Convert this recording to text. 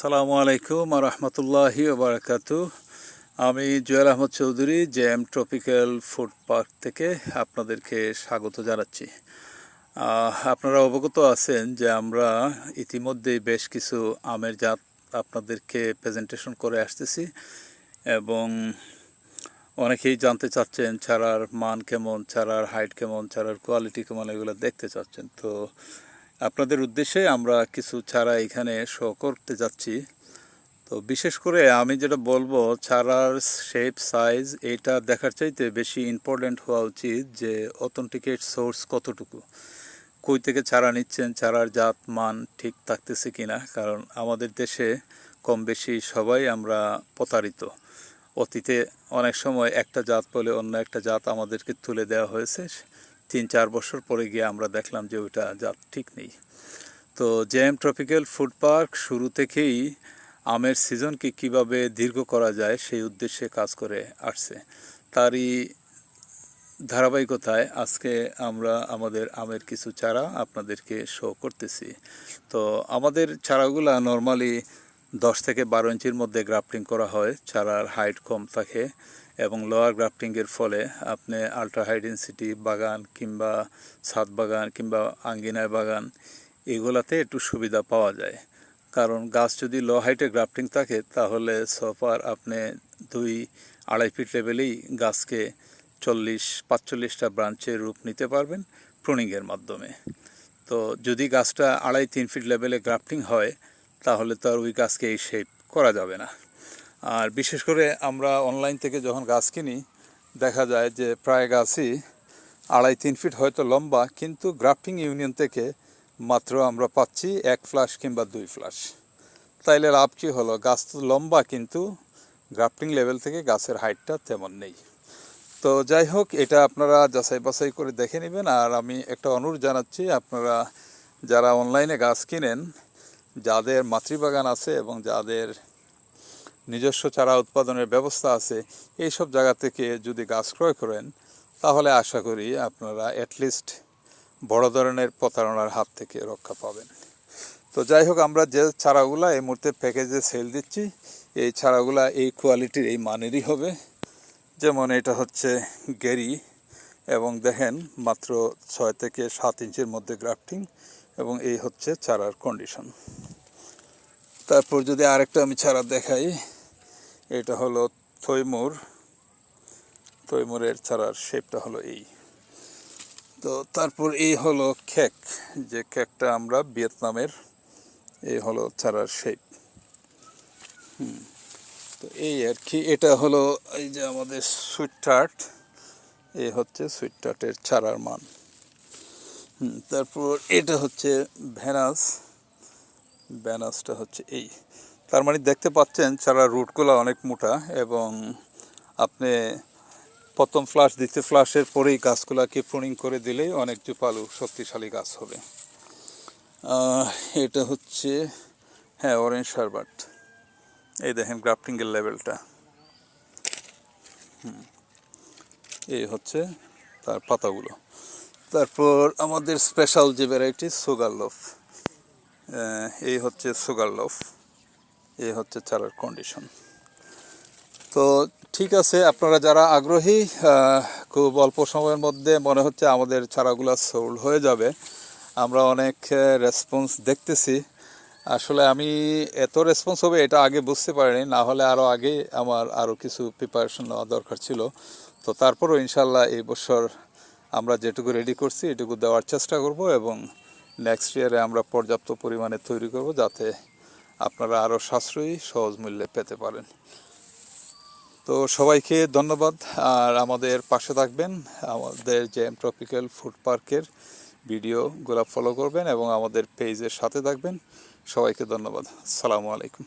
আসসালামু আলাইকুম রহমতুল্লাহি বারাকাতু আমি Jewel Ahmed Chowdhury J M tropical food park থেকে আপনাদেরকে স্বাগত জানাচ্ছি। আপনারা অবগত আছেন যে আমরা ইতিমধ্যেই বেশ কিছু আমের জাত আপনাদেরকে প্রেজেন্টেশন করে আসতেছি এবং অনেকেই জানতে চাচ্ছেন চারার মান কেমন চারার হাইট কেমন চারার কোয়ালিটি কেমন, এগুলো দেখতে চাচ্ছেন। তো আপনাদের উদ্দেশ্যে আমরা কিছু চারা এখানে শো করতে যাচ্ছি। তো বিশেষ করে আমি যেটা বলব, চারার শেপ সাইজ এটা দেখার চাইতে বেশি ইম্পর্ট্যান্ট হওয়া উচিত যে অথেন্টিকেট সোর্স কতটুকু। কই থেকে চারা নিচ্ছেন, চারার জাত মান ঠিক থাকতেছে কিনা? কারণ আমাদের দেশে কম বেশি সবাই আমরা প্রতারিত। অতীতে অনেক সময় একটা জাত বলে অন্য একটা জাত আমাদেরকে তুলে দেওয়া হয়েছে। তিন চার বছর পরে গিয়ে আমরা দেখলাম যে ওইটা জাত ঠিক নেই। তো জেএম ট্রপিক্যাল ফুড পার্ক শুরু থেকেই আমের সিজনকে কীভাবে দীর্ঘ করা যায় সেই উদ্দেশ্যে কাজ করে আসছে। তারই ধারাবাহিকতায় আজকে আমরা আমাদের আমের কিছু চারা আপনাদেরকে শো করতেছি। তো আমাদের চারাগুলা নর্মালি দশ থেকে বারো ইঞ্চির মধ্যে গ্রাফটিং করা হয়, চারার হাইট কম থাকে এবং লোয়ার গ্রাফটিংয়ের ফলে আপনি আলট্রা হাই ডেন্সিটি বাগান কিংবা ছাদ বাগান কিংবা আঙ্গিনায় বাগান এগুলাতে একটু সুবিধা পাওয়া যায়। কারণ গাছ যদি লো হাইটে গ্রাফটিং থাকে, তাহলে সোফার আপনি দুই, আড়াই ফিট লেভেলেই গাছকে চল্লিশ, পাঁচচল্লিশটা ব্রাঞ্চের রূপ নিতে পারবেন প্রুনিংয়ের মাধ্যমে। তো যদি গাছটা আড়াই, তিন ফিট লেভেলে গ্রাফটিং হয়, তাহলে তো আর ওই গাছকে এই শেপ করা যাবে না। আর বিশেষ করে আমরা অনলাইন থেকে যখন গাছ কিনি, দেখা যায় যে প্রায় গাছই আড়াই, তিন ফিট হয়তো লম্বা, কিন্তু গ্রাফটিং ইউনিয়ন থেকে মাত্র আমরা পাচ্ছি এক ফ্লাশ কিংবা দুই ফ্লাশ তাইলে লাভ কী হলো? গাছ তো লম্বা, কিন্তু গ্রাফটিং লেভেল থেকে গাছের হাইটটা তেমন নেই। তো যাই হোক, এটা আপনারা যাচাই বাছাই করে দেখে নেবেন। আর আমি একটা অনুরোধ জানাচ্ছি, আপনারা যারা অনলাইনে গাছ কিনেন, যাদের মাতৃবাগান আছে এবং যাদের নিজস্ব চারা উৎপাদনের ব্যবস্থা আছে এই সব জায়গা থেকে যদি গাছ ক্রয় করেন, তাহলে আশা করি আপনারা অ্যাটলিস্ট বড় ধরনের প্রতারণার হাত থেকে রক্ষা পাবেন। তো যাই হোক, আমরা যে চারাগুলা এই মুহূর্তে প্যাকেজে সেল দিচ্ছি, এই চারাগুলা এই কোয়ালিটির এই মানেরই হবে। যেমন এটা হচ্ছে গেরি এবং দেখেন মাত্র ছয় থেকে সাত ইঞ্চির মধ্যে গ্রাফটিং এবং এই হচ্ছে চারার কন্ডিশন তারপর যদি আরেকটা আমি ছাড়া দেখাই, এটা হলো থৈমুর তৈমুরের ছাড়ার শেপটা হলো এই। তো তারপর এই হলো খেক যে কেকটা আমরা ভিয়েতনামের, এই হলো ছাড়ার শেপ তো এই আর কি। এটা হলো এই যে আমাদের সুইট টার্ট এই হচ্ছে সুইট টার্টের চারার মান। তারপর এটা হচ্ছে ভ্যানাস ভ্যানাসটা হচ্ছে এই। তার মানে দেখতে পাচ্ছেন চারা রুটগুলো অনেক মোটা এবং আপনি প্রথম ফ্লাশ দ্বিতীয় ফ্লাশের পরেই গাছগুলোকে প্রুনিং করে দিলেই অনেক জুপালু শক্তিশালী গাছ হবে। এটা হচ্ছে হ্যাঁ অরেঞ্জ শারবাট এই দেখেন গ্রাফটিংয়ের লেভেলটা এই হচ্ছে তার পাতাগুলো। তারপর আমাদের স্পেশাল যে ভ্যারাইটি সুগার লোফ এই হচ্ছে সুগার লোফ এই হচ্ছে চারার কন্ডিশন তো ঠিক আছে, আপনারা যারা আগ্রহী খুব অল্প সময়ের মধ্যে মনে হচ্ছে আমাদের চারাগুলো সোল্ড হয়ে যাবে। আমরা অনেক রেসপন্স দেখতেছি। আসলে আমি এত রেসপন্স হবে এটা আগে বুঝতে পারিনি, না হলে আরও আগে আমার আরও কিছু প্রিপারেশন নেওয়া দরকার ছিল। তো তারপরও ইনশাল্লাহ এই বছর আমরা যেটুকু রেডি করছি, এটুকু দেওয়ার চেষ্টা করব এবং নেক্সট ইয়ারে আমরা পর্যাপ্ত পরিমাণে তৈরি করব যাতে আপনারা আরও সাশ্রয়ী, সহজ মূল্যে পেতে পারেন। তো সবাইকে ধন্যবাদ। আর আমাদের পাশে থাকবেন আমাদের যে ট্রপিক্যাল ফুড পার্কের ভিডিওগুলো ফলো করবেন এবং আমাদের পেজের সাথে থাকবেন। সবাইকে ধন্যবাদ। আসসালামু আলাইকুম।